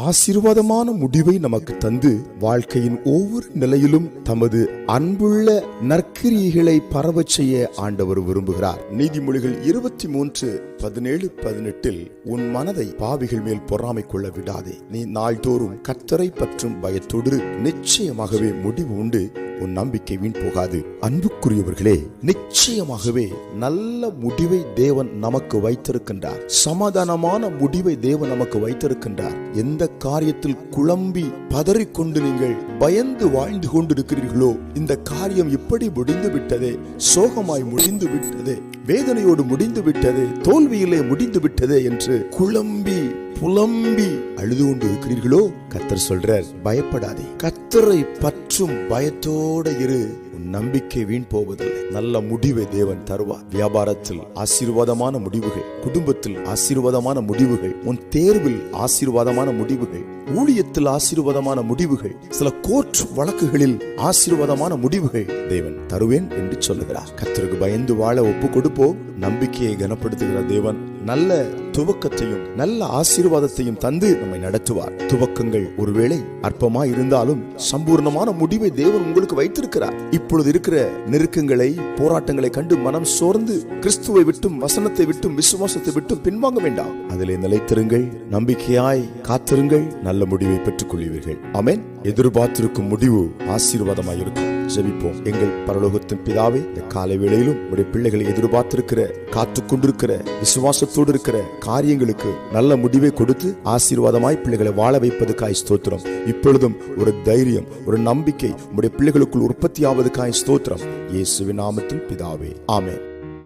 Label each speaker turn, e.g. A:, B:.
A: ஆசீர்வாதமான முடிவை நமக்கு தந்து வாழ்க்கையின் ஒவ்வொரு நிலையிலும் தமது அன்புள்ள நற்கிரியைகளை பரவச் செய்ய ஆண்டவர் விரும்புகிறார். நீதிமொழிகள் இருபத்தி மூன்று பதினேழு பதினெட்டில் உன் மனதை பாவிகள் மேல் பொறாமை கொள்ள விடாதே. நீ நாள்தோறும் கத்தரை பற்றும் பயத்தொடு நிச்சயமாகவே முடிவு உண்டு. உன் நம்பிக்கை வீண் போகாது. அன்புக்குரியவர்களே நிச்சயமாகவே நல்ல முடிவை தேவன் நமக்கு வைத்திருக்கின்றார். சமாதானமான முடிவை தேவன் நமக்கு வைத்திருக்கின்றார். எந்த காரியத்தில் குழம்பி பதறிக்கொண்டு நீங்கள் பயந்து வாழ்ந்து கொண்டிருக்கிறீர்களோ இந்த காரியம் இப்படி முடிந்து விட்டதே சோகமாய் முடிந்து விட்டதே வேதனையோடு முடிந்து விட்டது தோல்வியிலே முடிந்து விட்டது என்று குழம்பி புலம்பி அழுது கொண்டு இருக்கிறீர்களோ கத்தர் சொல்றார் பயப்படாதே. கத்தரை பற்றும் பயத்தோட இரு. உன் நம்பிக்கை வீண் போவதில்லை. நல்ல முடிவை தேவன் தருவார். வியாபாரத்தில் ஆசீர்வாதமான முடிவுகள் குடும்பத்தில் ஆசீர்வாதமான முடிவுகள் உன் தேர்வில் ஆசீர்வாதமான முடிவுகள் ஊழியத்தில் ஆசீர்வாதமான முடிவுகள் சில கோர்ட் வழக்குகளில் ஆசீர்வாதமான முடிவுகள் தேவன் தருவேன் என்று சொல்லுகிறார். கத்தருக்கு பயந்து வாழ ஒப்பு கொடுப்போம் நம்பிக்கையை கனப்படுத்துகிற தேவன் நல்ல துவக்கத்தையும் நல்ல ஆசீர்வாதத்தையும் தந்து நம்மை நடத்துவார். துவக்கங்கள் ஒருவேளை அற்பமா இருந்தாலும் சம்பூர்ணமான முடிவை தேவன் உங்களுக்கு வைத்திருக்கிறார். இப்பொழுது இருக்கிற நெருக்கங்களை போராட்டங்களை கண்டு மனம் சோர்ந்து கிறிஸ்துவை விட்டும் வசனத்தை விட்டும் விசுவாசத்தை விட்டும் பின்வாங்க வேண்டாம். அதிலே நிலைத்திருங்கள் நம்பிக்கையாய் காத்திருங்கள் நல்ல முடிவை பெற்றுக் கொள்வீர்கள் அமேன் எதிர்பார்த்திருக்கும் முடிவு ஆசீர்வாதமாக இருக்கும் ஜெபிப்போம். எங்கள் பரலோகத்தின் பிதாவே இந்த காலை வேளையிலும் உடைய பிள்ளைகளை எதிர்பார்த்திருக்கிற காத்து கொண்டிருக்கிற விசுவாசத்தோடு இருக்கிற காரியங்களுக்கு நல்ல முடிவை கொடுத்து ஆசீர்வாதமாய் பிள்ளைகளை வாழ வைப்பதுக்காய் ஸ்தோத்திரம். இப்பொழுதும் ஒரு தைரியம் ஒரு நம்பிக்கை உடைய பிள்ளைகளுக்குள் உற்பத்தி ஆவதுக்காய் ஸ்தோத்திரம். இயேசுவின் நாமத்தில் பிதாவே. ஆமே